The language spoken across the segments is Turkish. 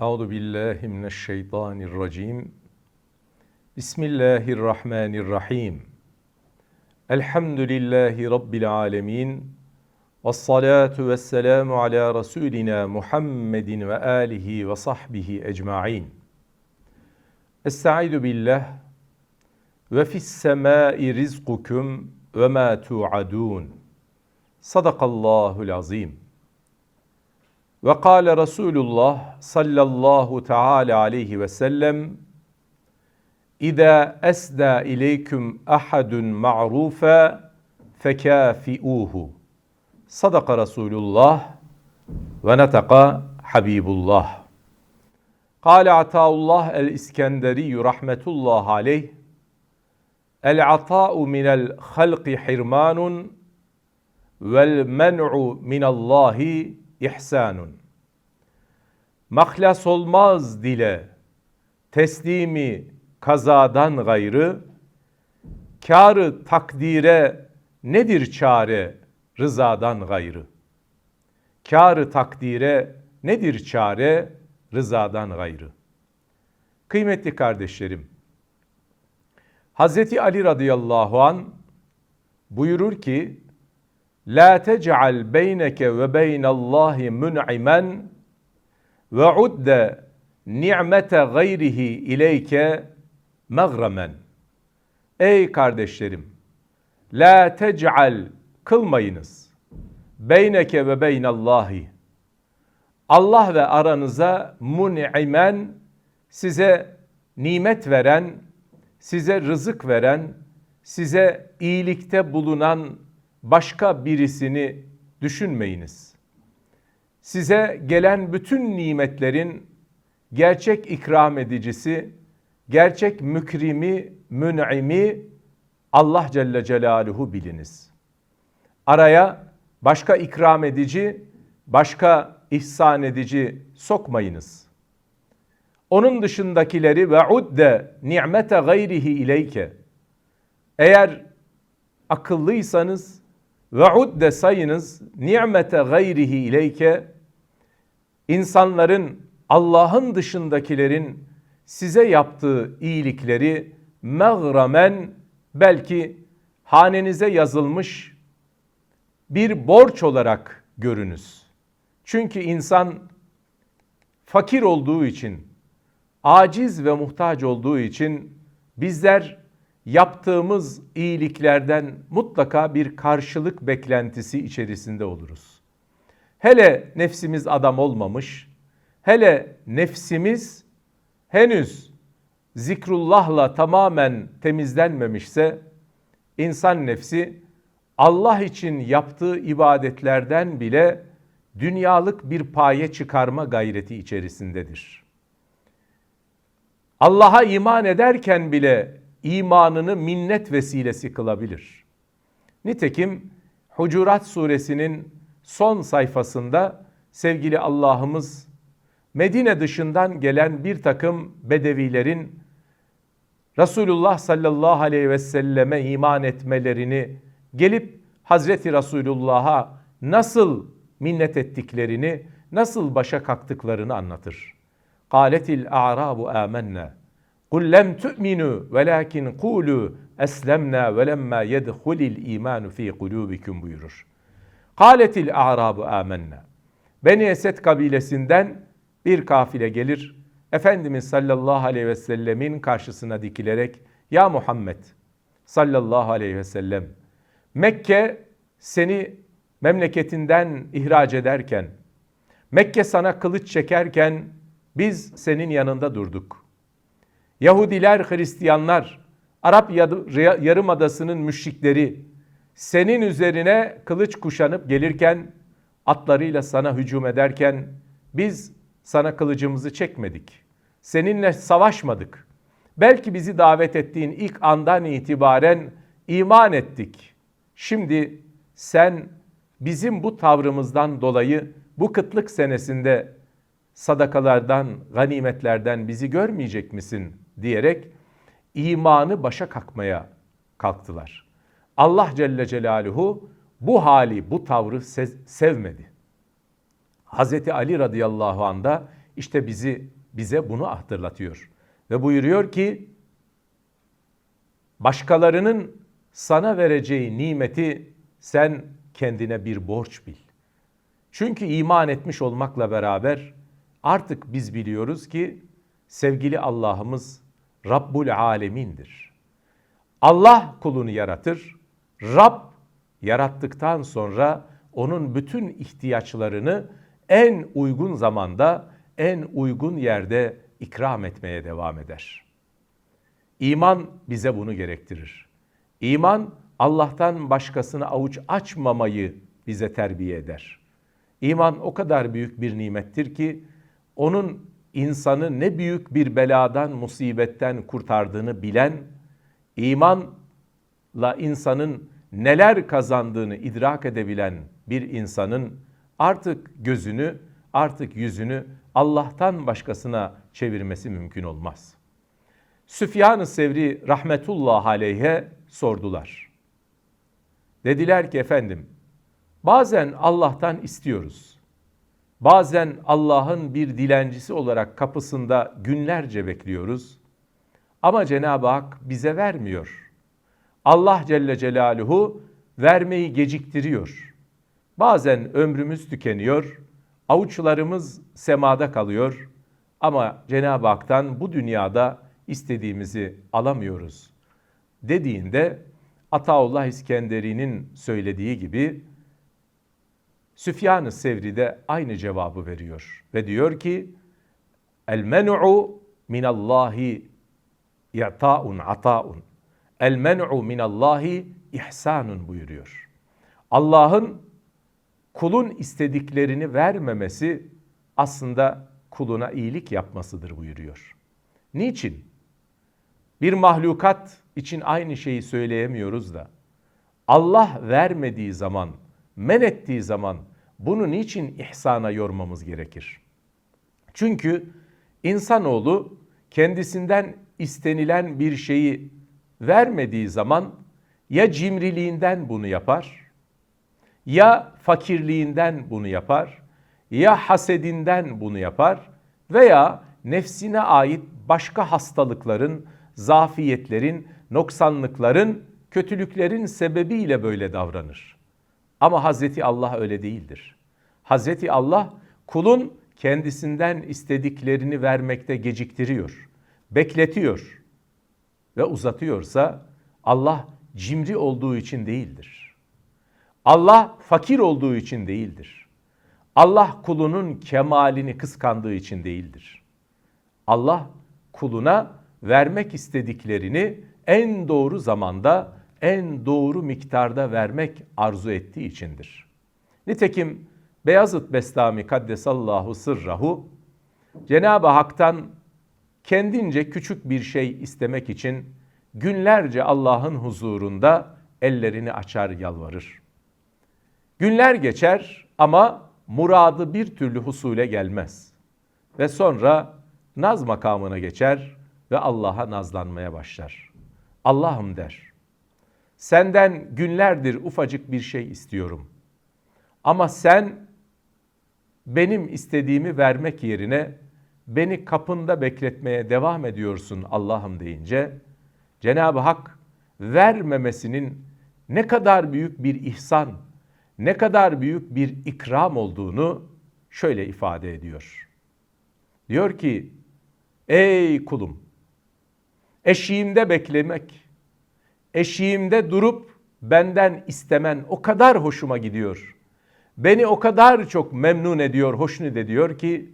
Euzu billahi mineşşeytanirracim. Bismillahirrahmanirrahim. Elhamdülillahi rabbil alamin. Ves salatu vesselamu ala rasulina Muhammedin ve alihi ve sahbihi ecmaîn. Estaizu billah ve fis semai rizqukum ve ma tuadun. Sadakallahul azim. Ve kâle Resulullah sallallahu teala aleyhi ve sellem İza esda ileyküm ahadun ma'rufa fekâfi'uhu. Sadaka Resulullah ve netaka Habibullah. Kâle Ataullah el-İskenderi rahmetullah aleyh El-ata'u minel halqi hirmanun vel men'u minallahi ihsanun. Mahlas olmaz dile, teslimi kazadan gayrı, kârı takdire nedir çare rızadan gayrı? Kârı takdire nedir çare rızadan gayrı? Kıymetli kardeşlerim, Hazreti Ali radıyallahu an buyurur ki, La tec'al beyneke ve beynallahi mun'imen ve udde ni'mete gayrihi ileyke mağramen. Ey kardeşlerim, la tec'al kılmayınız. Beyneke ve beynallahi. Allah ve aranıza mun'imen size nimet veren, size rızık veren, size iyilikte bulunan başka birisini düşünmeyiniz. Size gelen bütün nimetlerin gerçek ikram edicisi, gerçek mükrimi, mün'imi Allah Celle Celaluhu biliniz. Araya başka ikram edici, başka ihsan edici sokmayınız. Onun dışındakileri ve udde ni'mete gayrihi ileyke. Eğer akıllıysanız ve udde sayınız ni'mete gayrihi ileyke insanların Allah'ın dışındakilerin size yaptığı iyilikleri meğramen belki hanenize yazılmış bir borç olarak görünüz. Çünkü insan fakir olduğu için, aciz ve muhtaç olduğu için bizler yaptığımız iyiliklerden mutlaka bir karşılık beklentisi içerisinde oluruz. Hele nefsimiz adam olmamış, hele nefsimiz henüz zikrullahla tamamen temizlenmemişse insan nefsi Allah için yaptığı ibadetlerden bile dünyalık bir paye çıkarma gayreti içerisindedir. Allah'a iman ederken bile imanını minnet vesilesi kılabilir. Nitekim Hucurat suresinin son sayfasında sevgili Allah'ımız Medine dışından gelen bir takım bedevilerin Resulullah sallallahu aleyhi ve selleme iman etmelerini gelip Hazreti Resulullah'a nasıl minnet ettiklerini, nasıl başa kalktıklarını anlatır. Kâletil a'rabu âmennâ Lem tu'minu velakin kulu eslemna ve lemma yedhulil imanu fi kulubikum buyurur. Kâletil a'rabu amenna. Beni Esed kabilesinden bir kafile gelir. Efendimiz sallallahu aleyhi ve sellemin karşısına dikilerek Ya Muhammed sallallahu aleyhi ve sellem Mekke seni memleketinden ihraç ederken Mekke sana kılıç çekerken biz senin yanında durduk. Yahudiler, Hristiyanlar, Arap Yarımadası'nın müşrikleri senin üzerine kılıç kuşanıp gelirken, atlarıyla sana hücum ederken biz sana kılıcımızı çekmedik. Seninle savaşmadık. Belki bizi davet ettiğin ilk andan itibaren iman ettik. Şimdi sen bizim bu tavrımızdan dolayı bu kıtlık senesinde sadakalardan, ganimetlerden bizi görmeyecek misin diyerek imanı başa kalkmaya kalktılar. Allah Celle Celaluhu bu hali, bu tavrı sevmedi. Hazreti Ali radıyallahu anda işte bizi bize bunu hatırlatıyor. Ve buyuruyor ki başkalarının sana vereceği nimeti sen kendine bir borç bil. Çünkü iman etmiş olmakla beraber artık biz biliyoruz ki sevgili Allah'ımız Rabbul Alemin'dir. Allah kulunu yaratır. Rab yarattıktan sonra onun bütün ihtiyaçlarını en uygun zamanda, en uygun yerde ikram etmeye devam eder. İman bize bunu gerektirir. İman Allah'tan başkasını avuç açmamayı bize terbiye eder. İman o kadar büyük bir nimettir ki onun insanı ne büyük bir beladan, musibetten kurtardığını bilen, imanla insanın neler kazandığını idrak edebilen bir insanın artık gözünü, artık yüzünü Allah'tan başkasına çevirmesi mümkün olmaz. Süfyan-ı Sevri rahmetullah aleyhe sordular. Dediler ki efendim, bazen Allah'tan istiyoruz. Bazen Allah'ın bir dilencisi olarak kapısında günlerce bekliyoruz. Ama Cenab-ı Hak bize vermiyor. Allah Celle Celaluhu vermeyi geciktiriyor. Bazen ömrümüz tükeniyor, avuçlarımız semada kalıyor ama Cenab-ı Hak'tan bu dünyada istediğimizi alamıyoruz dediğinde Ataullah İskenderi'nin söylediği gibi Süfyan-ı Sevri de aynı cevabı veriyor ve diyor ki El men'u minallahi i'ta'un ata'un. El men'u minallahi ihsanun buyuruyor. Allah'ın kulun istediklerini vermemesi aslında kuluna iyilik yapmasıdır buyuruyor. Niçin? Bir mahlukat için aynı şeyi söyleyemiyoruz da Allah vermediği zaman, men ettiği zaman bunu niçin ihsana yormamız gerekir? Çünkü insanoğlu kendisinden istenilen bir şeyi vermediği zaman ya cimriliğinden bunu yapar, ya fakirliğinden bunu yapar, ya hasedinden bunu yapar veya nefsine ait başka hastalıkların, zafiyetlerin, noksanlıkların, kötülüklerin sebebiyle böyle davranır. Ama Hazreti Allah öyle değildir. Hazreti Allah kulun kendisinden istediklerini vermekte geciktiriyor, bekletiyor ve uzatıyorsa Allah cimri olduğu için değildir. Allah fakir olduğu için değildir. Allah kulunun kemalini kıskandığı için değildir. Allah kuluna vermek istediklerini en doğru zamanda, en doğru miktarda vermek arzu ettiği içindir. Nitekim Beyazıt Bestami Kaddesallahu Sırrahu Cenab-ı Hak'tan kendince küçük bir şey istemek için günlerce Allah'ın huzurunda ellerini açar yalvarır. Günler geçer ama muradı bir türlü husule gelmez. Ve sonra naz makamına geçer ve Allah'a nazlanmaya başlar. Allah'ım der. Senden günlerdir ufacık bir şey istiyorum. Ama sen benim istediğimi vermek yerine beni kapında bekletmeye devam ediyorsun Allah'ım deyince Cenab-ı Hak vermemesinin ne kadar büyük bir ihsan, ne kadar büyük bir ikram olduğunu şöyle ifade ediyor. Diyor ki, ey kulum, eşiğimde beklemek, eşiğimde durup benden istemen o kadar hoşuma gidiyor. Beni o kadar çok memnun ediyor, hoşnut ediyor ki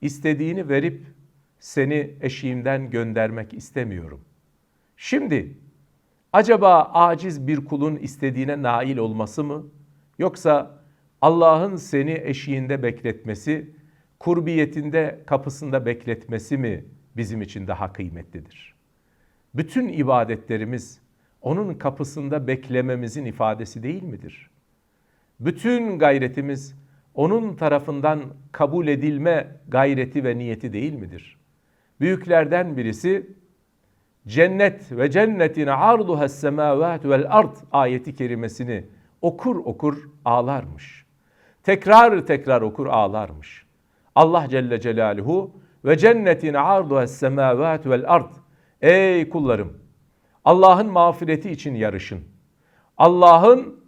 istediğini verip seni eşiğimden göndermek istemiyorum. Şimdi acaba aciz bir kulun istediğine nail olması mı yoksa Allah'ın seni eşiğinde bekletmesi, kurbiyetinde kapısında bekletmesi mi bizim için daha kıymetlidir? Bütün ibadetlerimiz onun kapısında beklememizin ifadesi değil midir? Bütün gayretimiz onun tarafından kabul edilme gayreti ve niyeti değil midir? Büyüklerden birisi cennet ve cennetin arduha semavat vel ard ayeti kerimesini okur okur ağlarmış. Tekrar tekrar okur ağlarmış. Allah Celle Celaluhu ve cennetin arduha semavat vel ard. Ey kullarım Allah'ın mağfireti için yarışın. Allah'ın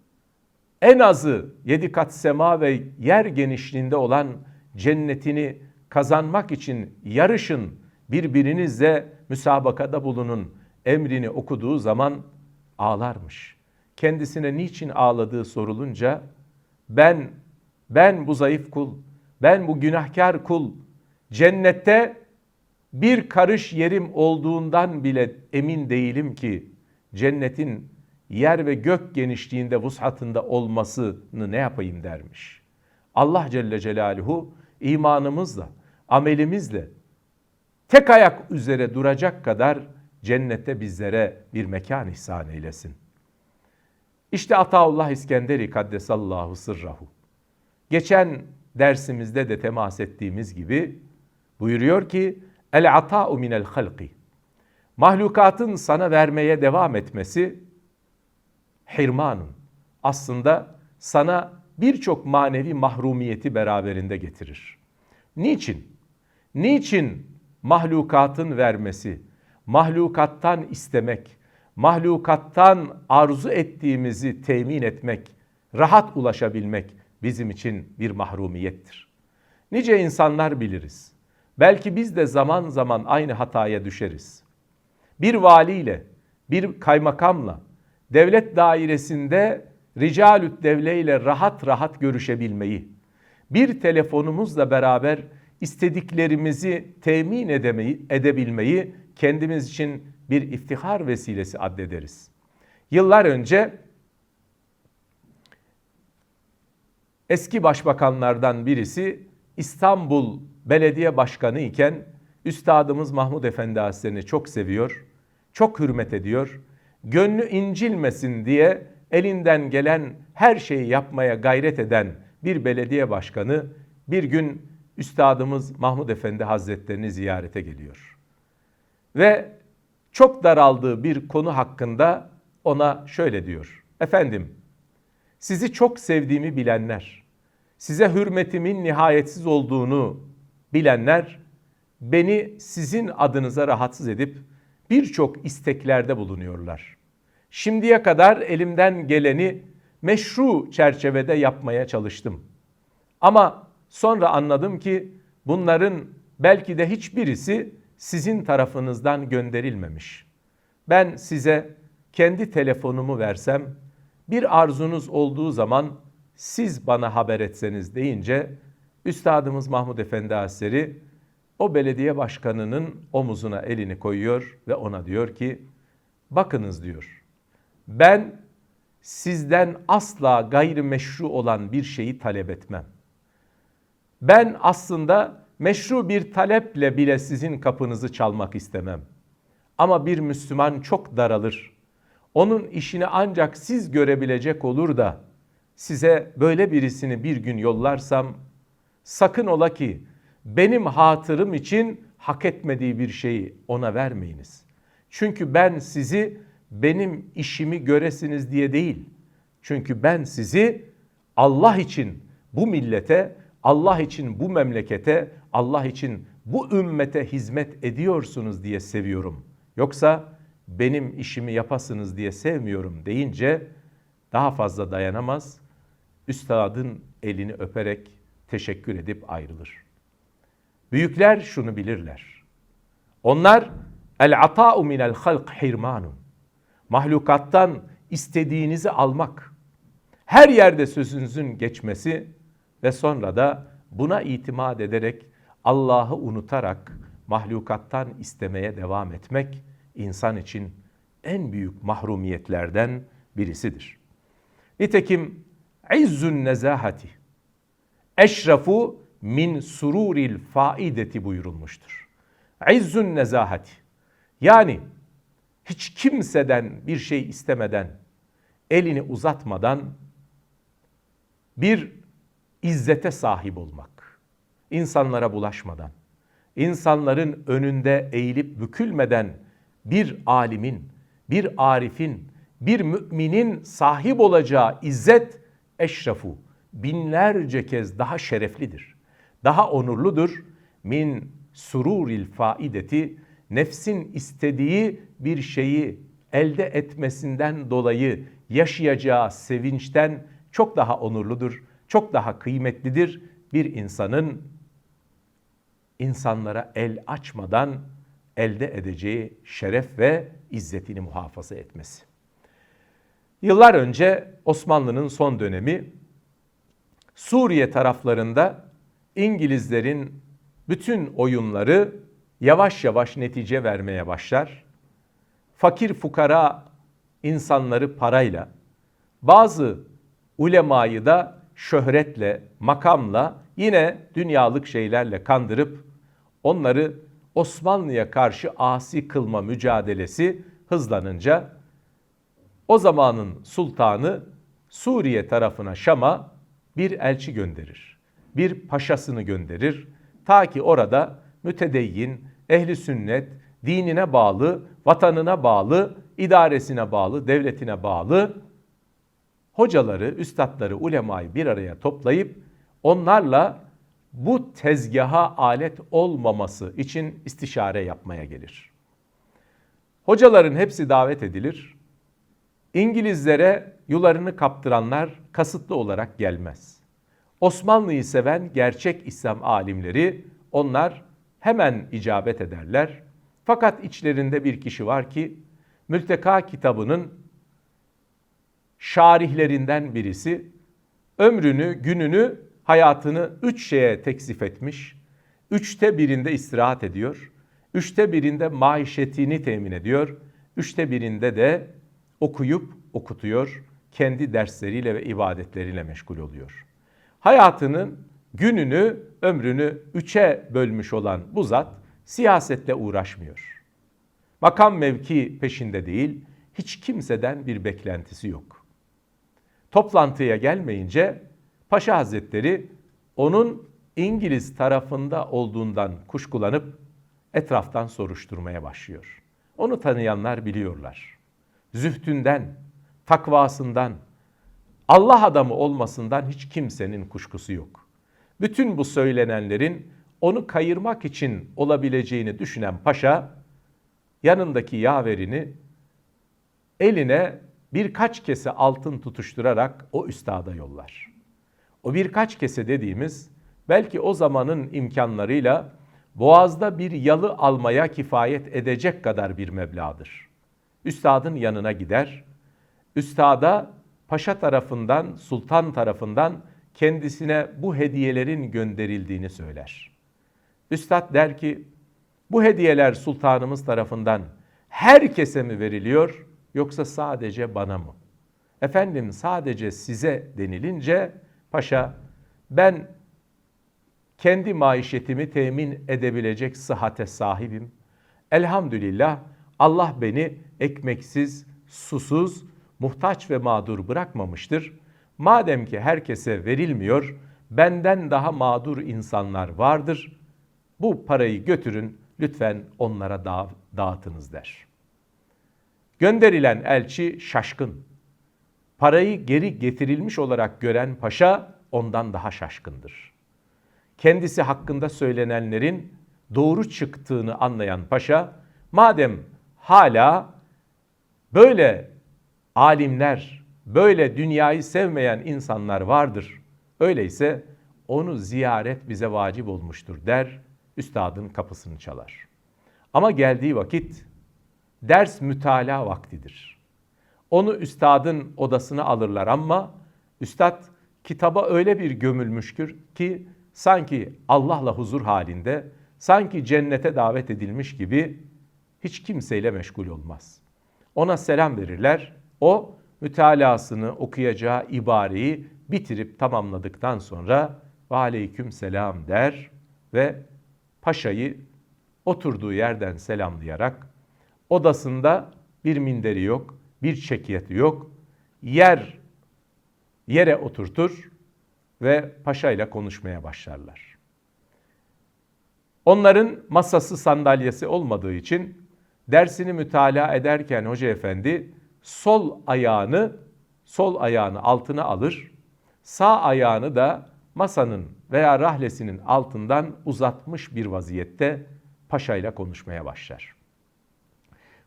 en azı yedi kat sema ve yer genişliğinde olan cennetini kazanmak için yarışın. Birbirinizle müsabakada bulunun. Emrini okuduğu zaman ağlarmış. Kendisine niçin ağladığı sorulunca ben ben bu zayıf kul, ben bu günahkar kul cennette bir karış yerim olduğundan bile emin değilim ki cennetin yer ve gök genişliğinde vushatında olmasını ne yapayım dermiş. Allah Celle Celaluhu imanımızla, amelimizle tek ayak üzere duracak kadar cennette bizlere bir mekan ihsan eylesin. İşte Ataullah İskenderi Kaddesallahu sırrahu. Geçen dersimizde de temas ettiğimiz gibi buyuruyor ki El ata'u minel halqi. Mahlukatın sana vermeye devam etmesi hirmanun. Aslında sana birçok manevi mahrumiyeti beraberinde getirir. Niçin? Niçin mahlukatın vermesi, mahlukattan istemek, mahlukattan arzu ettiğimizi temin etmek, rahat ulaşabilmek bizim için bir mahrumiyettir. Nice insanlar biliriz. Belki biz de zaman zaman aynı hataya düşeriz. Bir valiyle, bir kaymakamla, devlet dairesinde ricalüt devle ile rahat rahat görüşebilmeyi, bir telefonumuzla beraber istediklerimizi temin edemeyi, edebilmeyi kendimiz için bir iftihar vesilesi addederiz. Yıllar önce eski başbakanlardan birisi İstanbul Belediye Başkanı iken Üstadımız Mahmud Efendi Hazretleri'ni çok seviyor, çok hürmet ediyor. Gönlü incilmesin diye elinden gelen her şeyi yapmaya gayret eden bir belediye başkanı bir gün Üstadımız Mahmud Efendi Hazretlerini ziyarete geliyor. Ve çok daraldığı bir konu hakkında ona şöyle diyor. Efendim, sizi çok sevdiğimi bilenler, size hürmetimin nihayetsiz olduğunu bilenler beni sizin adınıza rahatsız edip birçok isteklerde bulunuyorlar. Şimdiye kadar elimden geleni meşru çerçevede yapmaya çalıştım. Ama sonra anladım ki bunların belki de hiçbirisi sizin tarafınızdan gönderilmemiş. Ben size kendi telefonumu versem bir arzunuz olduğu zaman siz bana haber etseniz deyince Üstadımız Mahmud Efendi Hazretleri o belediye başkanının omuzuna elini koyuyor ve ona diyor ki bakınız diyor ben sizden asla gayrimeşru olan bir şeyi talep etmem. Ben aslında meşru bir taleple bile sizin kapınızı çalmak istemem. Ama bir Müslüman çok daralır. Onun işini ancak siz görebilecek olur da size böyle birisini bir gün yollarsam sakın ola ki benim hatırım için hak etmediği bir şeyi ona vermeyiniz. Çünkü ben sizi benim işimi göresiniz diye değil. Çünkü ben sizi Allah için bu millete, Allah için bu memlekete, Allah için bu ümmete hizmet ediyorsunuz diye seviyorum. Yoksa benim işimi yapasınız diye sevmiyorum deyince daha fazla dayanamaz. Üstadın elini öperek teşekkür edip ayrılır. Büyükler şunu bilirler. Onlar el ata'u minel halq hirmanun. Mahlukattan istediğinizi almak. Her yerde sözünüzün geçmesi ve sonra da buna itimat ederek Allah'ı unutarak mahlukattan istemeye devam etmek insan için en büyük mahrumiyetlerden birisidir. Nitekim izzun nezahati eşrafu min sururil faideti buyurulmuştur. İzzun nezahati yani hiç kimseden bir şey istemeden, elini uzatmadan bir izzete sahip olmak. insanlara bulaşmadan, insanların önünde eğilip bükülmeden bir alimin, bir arifin, bir müminin sahip olacağı izzet eşrafu binlerce kez daha şereflidir. daha onurludur. Min sururil faideti nefsin istediği bir şeyi elde etmesinden dolayı yaşayacağı sevinçten çok daha onurludur, çok daha kıymetlidir bir insanın insanlara el açmadan elde edeceği şeref ve izzetini muhafaza etmesi. Yıllar önce Osmanlı'nın son dönemi Suriye taraflarında İngilizlerin bütün oyunları yavaş yavaş netice vermeye başlar. Fakir fukara insanları parayla, bazı ulemayı da şöhretle, makamla, yine dünyalık şeylerle kandırıp onları Osmanlı'ya karşı asi kılma mücadelesi hızlanınca o zamanın sultanı Suriye tarafına Şam'a bir elçi gönderir. Bir paşasını gönderir. Ta ki orada mütedeyyin, ehli sünnet, dinine bağlı, vatanına bağlı, idaresine bağlı, devletine bağlı hocaları, üstadları, ulemayı bir araya toplayıp onlarla bu tezgaha alet olmaması için istişare yapmaya gelir. Hocaların hepsi davet edilir. İngilizlere yularını kaptıranlar kasıtlı olarak gelmez. Osmanlı'yı seven gerçek İslam alimleri onlar hemen icabet ederler. Fakat içlerinde bir kişi var ki Mülteka kitabının şarihlerinden birisi ömrünü, gününü, hayatını üç şeye teksif etmiş. Üçte birinde istirahat ediyor. Üçte birinde maişetini temin ediyor. Üçte birinde de okuyup okutuyor. Kendi dersleriyle ve ibadetleriyle meşgul oluyor. Hayatının gününü, ömrünü üçe bölmüş olan bu zat siyasetle uğraşmıyor. Makam mevki peşinde değil, hiç kimseden bir beklentisi yok. Toplantıya gelmeyince Paşa Hazretleri onun İngiliz tarafında olduğundan kuşkulanıp etraftan soruşturmaya başlıyor. Onu tanıyanlar biliyorlar. Zühtünden, takvasından, Allah adamı olmasından hiç kimsenin kuşkusu yok. Bütün bu söylenenlerin onu kayırmak için olabileceğini düşünen paşa yanındaki yaverini eline birkaç kese altın tutuşturarak o üstada yollar. O birkaç kese dediğimiz belki o zamanın imkanlarıyla boğazda bir yalı almaya kifayet edecek kadar bir meblağdır. Üstadın yanına gider. Üstada paşa tarafından, sultan tarafından kendisine bu hediyelerin gönderildiğini söyler. Üstad der ki, bu hediyeler sultanımız tarafından herkese mi veriliyor yoksa sadece bana mı? Efendim sadece size denilince paşa ben kendi maişetimi temin edebilecek sıhhate sahibim. Elhamdülillah Allah beni ekmeksiz, susuz, muhtaç ve mağdur bırakmamıştır. Madem ki herkese verilmiyor, benden daha mağdur insanlar vardır. Bu parayı götürün, lütfen onlara da dağıtınız der. Gönderilen elçi şaşkın. Parayı geri getirilmiş olarak gören paşa ondan daha şaşkındır. Kendisi hakkında söylenenlerin doğru çıktığını anlayan paşa, madem hala böyle alimler, böyle dünyayı sevmeyen insanlar vardır, öyleyse onu ziyaret bize vacip olmuştur der, üstadın kapısını çalar. Ama geldiği vakit ders mütala vaktidir. Onu üstadın odasına alırlar ama üstad kitaba öyle bir gömülmüştür ki sanki Allah'la huzur halinde, sanki cennete davet edilmiş gibi hiç kimseyle meşgul olmaz. Ona selam verirler. O mütalasını okuyacağı ibareyi bitirip tamamladıktan sonra ve selam der ve paşayı oturduğu yerden selamlayarak odasında bir minderi yok, bir çekiyeti yok. Yer yere oturtur ve paşayla konuşmaya başlarlar. Onların masası sandalyesi olmadığı için dersini mütalaa ederken hoca efendi sol ayağını sol ayağını altına alır, sağ ayağını da masanın veya rahlesinin altından uzatmış bir vaziyette paşayla konuşmaya başlar.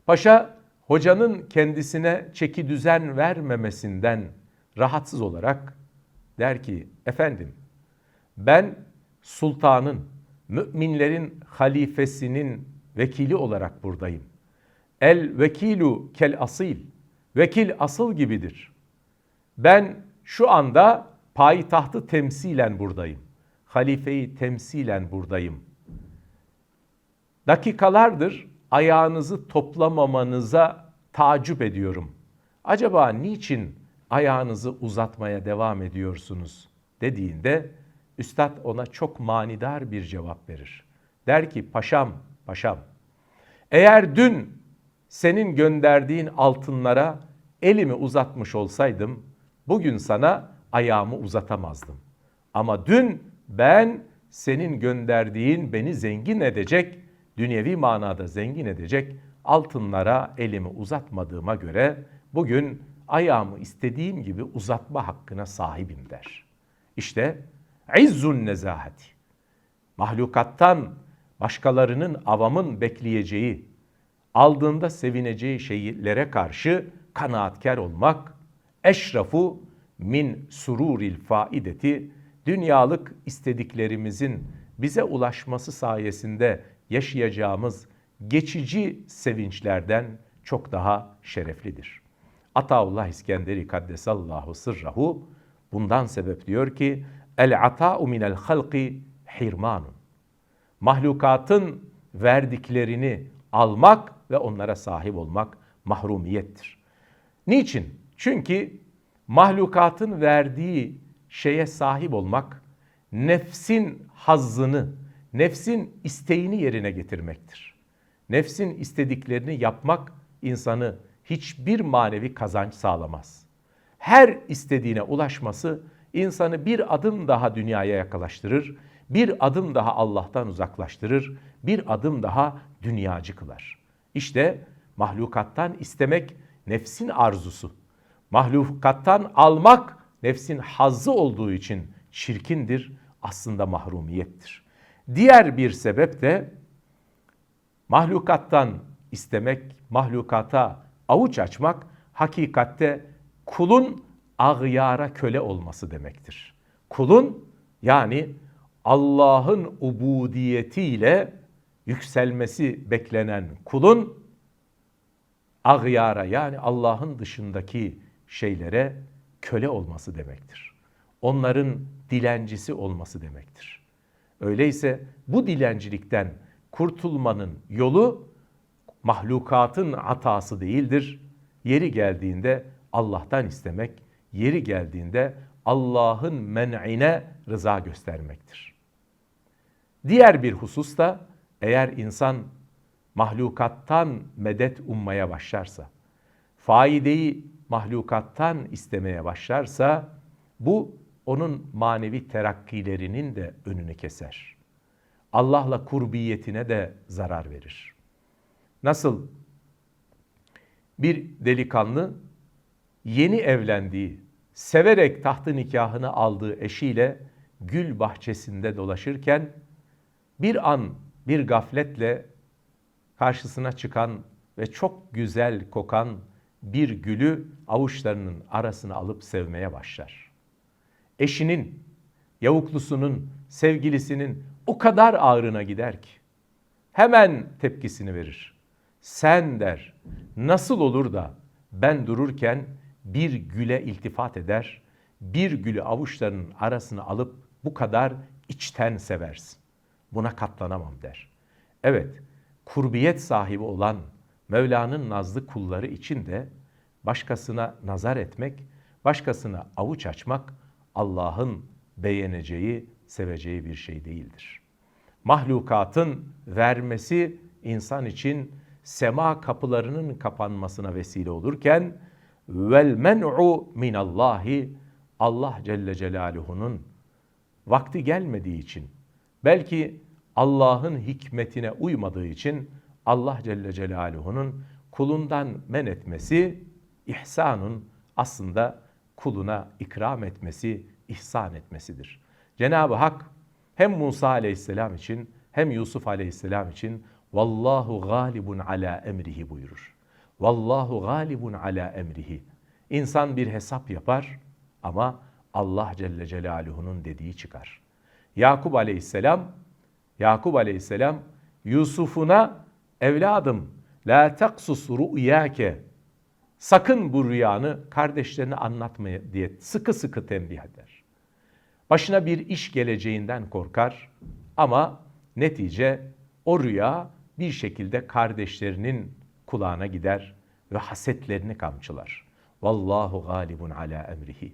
Paşa hocanın kendisine çeki düzen vermemesinden rahatsız olarak der ki efendim ben sultanın, müminlerin halifesinin vekili olarak buradayım. El vekilu kel asil. Vekil asıl gibidir. Ben şu anda payitahtı temsilen buradayım. Halifeyi temsilen buradayım. Dakikalardır ayağınızı toplamamanıza tacip ediyorum. Acaba niçin ayağınızı uzatmaya devam ediyorsunuz dediğinde üstad ona çok manidar bir cevap verir. Der ki paşam, paşam eğer dün senin gönderdiğin altınlara elimi uzatmış olsaydım bugün sana ayağımı uzatamazdım. Ama dün ben senin gönderdiğin beni zengin edecek, dünyevi manada zengin edecek altınlara elimi uzatmadığıma göre bugün ayağımı istediğim gibi uzatma hakkına sahibim der. İşte izzun nezahati. Mahlukattan başkalarının avamın bekleyeceği, aldığında sevineceği şeylere karşı kanaatkar olmak, eşrafu min sururil faideti, dünyalık istediklerimizin bize ulaşması sayesinde yaşayacağımız geçici sevinçlerden çok daha şereflidir. Ataullah İskenderi Kaddesallahu sırrahu bundan sebep diyor ki el ata'u minel halqi hirmanun. Mahlukatın verdiklerini almak ve onlara sahip olmak mahrumiyettir. Niçin? Çünkü mahlukatın verdiği şeye sahip olmak nefsin hazzını, nefsin isteğini yerine getirmektir. Nefsin istediklerini yapmak insanı hiçbir manevi kazanç sağlamaz. Her istediğine ulaşması insanı bir adım daha dünyaya yaklaştırır, bir adım daha Allah'tan uzaklaştırır, bir adım daha dünyacı kılar. İşte mahlukattan istemek nefsin arzusu. Mahlukattan almak nefsin hazzı olduğu için çirkindir, aslında mahrumiyettir. Diğer bir sebep de mahlukattan istemek, mahlukata avuç açmak hakikatte kulun ağyara köle olması demektir. Kulun yani Allah'ın ubudiyetiyle yükselmesi beklenen kulun ağyara yani Allah'ın dışındaki şeylere köle olması demektir. Onların dilencisi olması demektir. Öyleyse bu dilencilikten kurtulmanın yolu mahlukatın hatası değildir. Yeri geldiğinde Allah'tan istemek, yeri geldiğinde Allah'ın men'ine rıza göstermektir. Diğer bir husus da eğer insan mahlukattan medet ummaya başlarsa, faideyi mahlukattan istemeye başlarsa bu onun manevi terakkilerinin de önünü keser. Allah'la kurbiyetine de zarar verir. Nasıl bir delikanlı yeni evlendiği, severek tahtı nikahını aldığı eşiyle gül bahçesinde dolaşırken bir an bir gafletle karşısına çıkan ve çok güzel kokan bir gülü avuçlarının arasına alıp sevmeye başlar. Eşinin, yavuklusunun, sevgilisinin o kadar ağrına gider ki hemen tepkisini verir. Sen der nasıl olur da ben dururken bir güle iltifat eder, bir gülü avuçlarının arasına alıp bu kadar içten seversin. Buna katlanamam der. Evet, kurbiyet sahibi olan Mevla'nın nazlı kulları için de başkasına nazar etmek, başkasına avuç açmak Allah'ın beğeneceği, seveceği bir şey değildir. Mahlukatın vermesi insan için sema kapılarının kapanmasına vesile olurken vel men'u minallahi Allah Celle Celaluhu'nun vakti gelmediği için belki Allah'ın hikmetine uymadığı için Allah Celle Celaluhu'nun kulundan men etmesi ihsanun aslında kuluna ikram etmesi, ihsan etmesidir. Cenab-ı Hak hem Musa aleyhisselam için hem Yusuf aleyhisselam için vallahu galibun ala emrihi buyurur. Vallahu galibun ala emrihi. İnsan bir hesap yapar ama Allah Celle Celaluhu'nun dediği çıkar. Yakup aleyhisselam, Yakup aleyhisselam Yusuf'una evladım la taksus ru'yake sakın bu rüyanı kardeşlerine anlatmaya diye sıkı sıkı tembih eder. Başına bir iş geleceğinden korkar ama netice o rüya bir şekilde kardeşlerinin kulağına gider ve hasetlerini kamçılar. Vallahu galibun ala emrihi.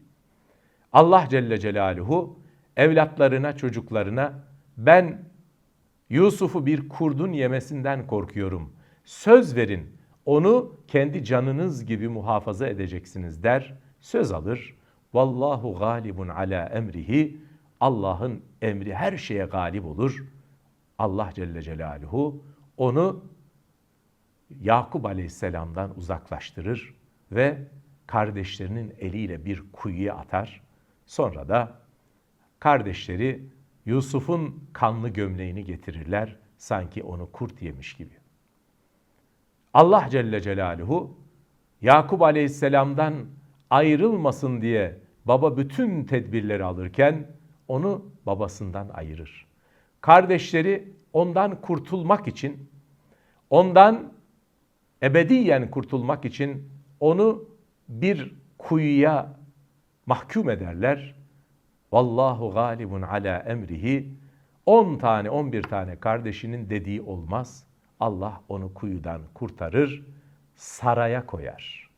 Allah Celle Celaluhu evlatlarına, çocuklarına ben Yusuf'u bir kurdun yemesinden korkuyorum. Söz verin onu kendi canınız gibi muhafaza edeceksiniz der. Söz alır. Vallahu galibun ala emrihi. Allah'ın emri her şeye galip olur. Allah Celle Celaluhu onu Yakup Aleyhisselam'dan uzaklaştırır ve kardeşlerinin eliyle bir kuyuya atar. Sonra da kardeşleri Yusuf'un kanlı gömleğini getirirler sanki onu kurt yemiş gibi. Allah Celle Celaluhu Yakup Aleyhisselam'dan ayrılmasın diye baba bütün tedbirleri alırken onu babasından ayırır. Kardeşleri ondan kurtulmak için, ondan ebediyen kurtulmak için onu bir kuyuya mahkum ederler. Vallahu galibun ala emrihi. 10 tane 11 tane kardeşinin dediği olmaz. Allah onu kuyudan kurtarır, saraya koyar.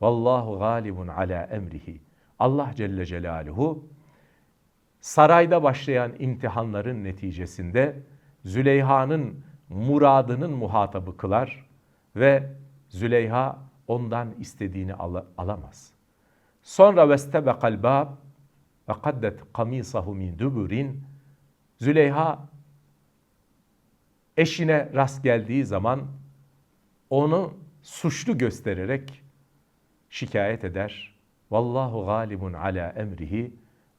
Vallahu galibun ala emrihi. Allah Celle Celaluhu sarayda başlayan imtihanların neticesinde Züleyha'nın muradının muhatabı kılar ve Züleyha ondan istediğini al alamaz. Sonra vestebekal bab ve kaddet kamisahu min duburin Züleyha eşine rast geldiği zaman onu suçlu göstererek şikayet eder. Vallahu galibun ala emrihi.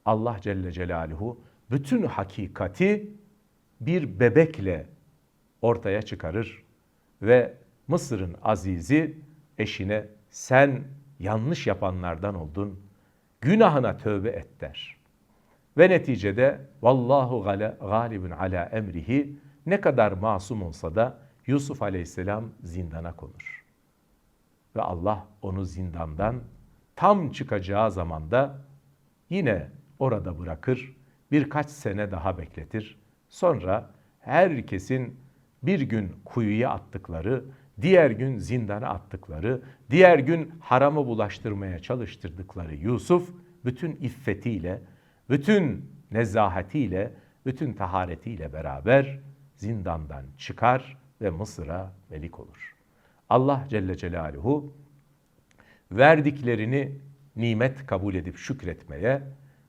Allah Celle Celaluhu bütün hakikati bir bebekle ortaya çıkarır ve Mısır'ın azizi eşine sen yanlış yapanlardan oldun, günahına tövbe et der. Ve neticede vallahu galibun ala emrihi ne kadar masum olsa da Yusuf aleyhisselam zindana konur. Ve Allah onu zindandan tam çıkacağı zamanda yine orada bırakır, birkaç sene daha bekletir. Sonra herkesin bir gün kuyuya attıkları, diğer gün zindana attıkları, diğer gün haramı bulaştırmaya çalıştırdıkları Yusuf bütün iffetiyle, bütün nezahetiyle, bütün taharetiyle beraber zindandan çıkar ve Mısır'a melik olur. Allah Celle Celaluhu verdiklerini nimet kabul edip şükretmeye,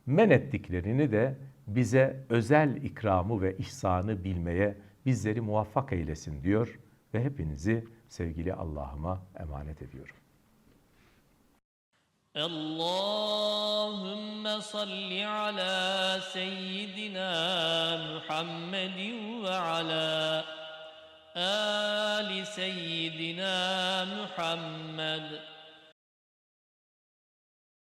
men ettiklerini de bize özel ikramı ve ihsanı bilmeye bizleri muvaffak eylesin diyor ve hepinizi sevgili Allah'ıma emanet ediyorum. Allahümme salli ala seyyidina Muhammedin ve ala ali seyyidina Muhammed.